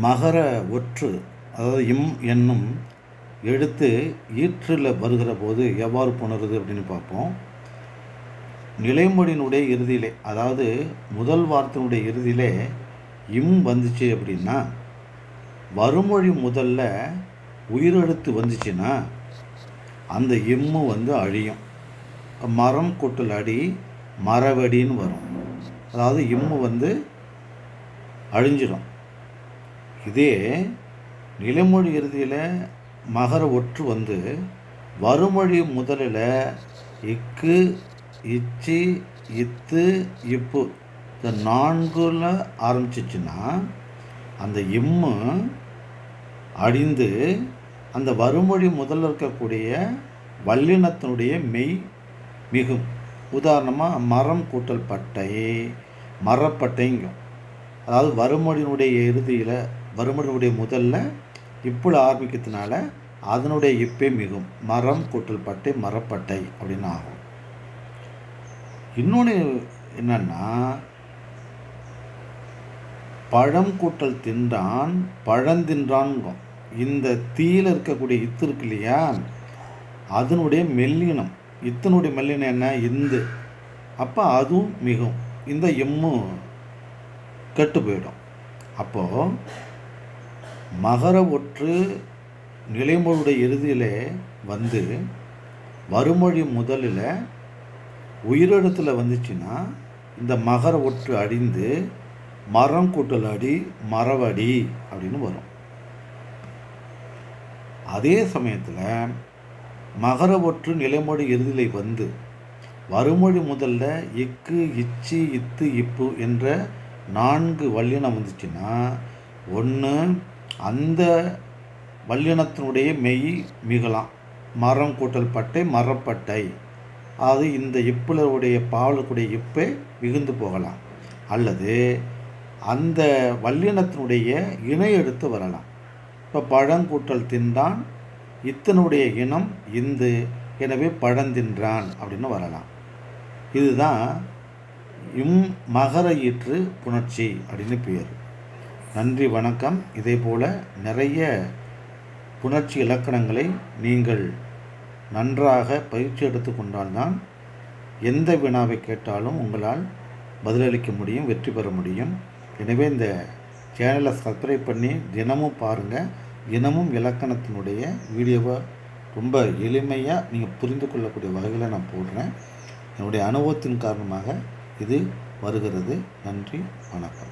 மகர ஒற்று அதாவது இம் என்னும் எழுத்து ஈற்றில் வருகிற போது எவ்வாறு புணருது அப்படின்னு பார்ப்போம். நிலைமொழியினுடைய இறுதியிலே அதாவது முதல் வார்த்தையினுடைய இறுதியிலே இம் வந்துச்சு அப்படின்னா வருமொழி முதல்ல உயிரெழுத்து வந்துச்சுன்னா அந்த இம்மு வந்து அழியும். மரம் கொட்டல் அடி மரவடின்னு வரும். அதாவது இம்மு வந்து அழிஞ்சிடும் இதே நிலமொழி இறுதியில் மகர ஒற்று வந்து வருமொழி முதலில் இக்கு இச்சி இத்து இப்பு இந்த நான்குல ஆரம்பிச்சிச்சுன்னா அந்த இம்மு அடிந்து அந்த வருமொழி முதல்ல இருக்கக்கூடிய வல்லினத்தினுடைய மெய் மிகும். உதாரணமாக மரம் கூட்டல் பட்டை மரப்பட்டைங்கும் அதாவது வருமொழியினுடைய இறுதியில் வருமனுடைய முதல்ல இப்புல ஆரம்பிக்கிறதுனால அதனுடைய இப்பே மிகும். மரம் கூட்டல் பட்டை மரப்பட்டை அப்படின்னு ஆகும். இன்னொன்று என்னன்னா பழம் கூட்டல் தின்றான் பழந்தின்றான்கும் இந்த தீயில் இருக்கக்கூடிய இத்து இருக்கு இல்லையா? அதனுடைய மெல்லினம். இத்தனுடைய மெல்லினம் என்ன? இந்து. அப்போ அதுவும் மிகும். இந்த எம்மும் கெட்டு போயிடும். அப்போது மகர ஒற்று நிலைமொழியுடைய இறுதியிலே வந்து வருமொழி முதலில் உயிரிடத்தில் வந்துச்சுன்னா இந்த மகர ஒற்று அடிந்து மரம் கூட்டல் அடி மரவடி அப்படின்னு வரும். அதே சமயத்தில் மகர ஒற்று நிலைமொழி இறுதியிலே வந்து வருமொழி முதல்ல இக்கு இச்சி இத்து இப்பு என்ற நான்கு வல்லினம் வந்துச்சுன்னா ஒன்று அந்த வல்லினத்தினுடைய மெய் மிகலாம். மரம் கூட்டல் பட்டை மரப்பட்டை. அது இந்த இப்பிலருடைய பாவலுக்குடைய இப்பே மிகுந்து போகலாம். அல்லது அந்த வல்லினத்தினுடைய இணை எடுத்து வரலாம். இப்போ பழங்கூட்டல் தின்றான் இத்தனுடைய இனம் இந்து எனவே பழந்தின்றான் அப்படின்னு வரலாம். இதுதான் இம் மகர ஈற்று புணர்ச்சி அப்படின்னு பேர். நன்றி வணக்கம். இதே போல் நிறைய புணர்ச்சி இலக்கணங்களை நீங்கள் நன்றாக பயிற்சி எடுத்துக்கொண்டால்தான் எந்த வினாவை கேட்டாலும் உங்களால் பதிலளிக்க முடியும் வெற்றி பெற முடியும். எனவே இந்த சேனலை சப்ஸ்கிரைப் பண்ணி தினமும் பாருங்கள் தினமும் இலக்கணத்தினுடைய வீடியோவை ரொம்ப எளிமையாக நீங்கள் புரிந்து கொள்ளக்கூடிய வகையில் நான் போடுறேன். என்னுடைய அனுபவத்தின் காரணமாக இது வருகிறது. நன்றி வணக்கம்.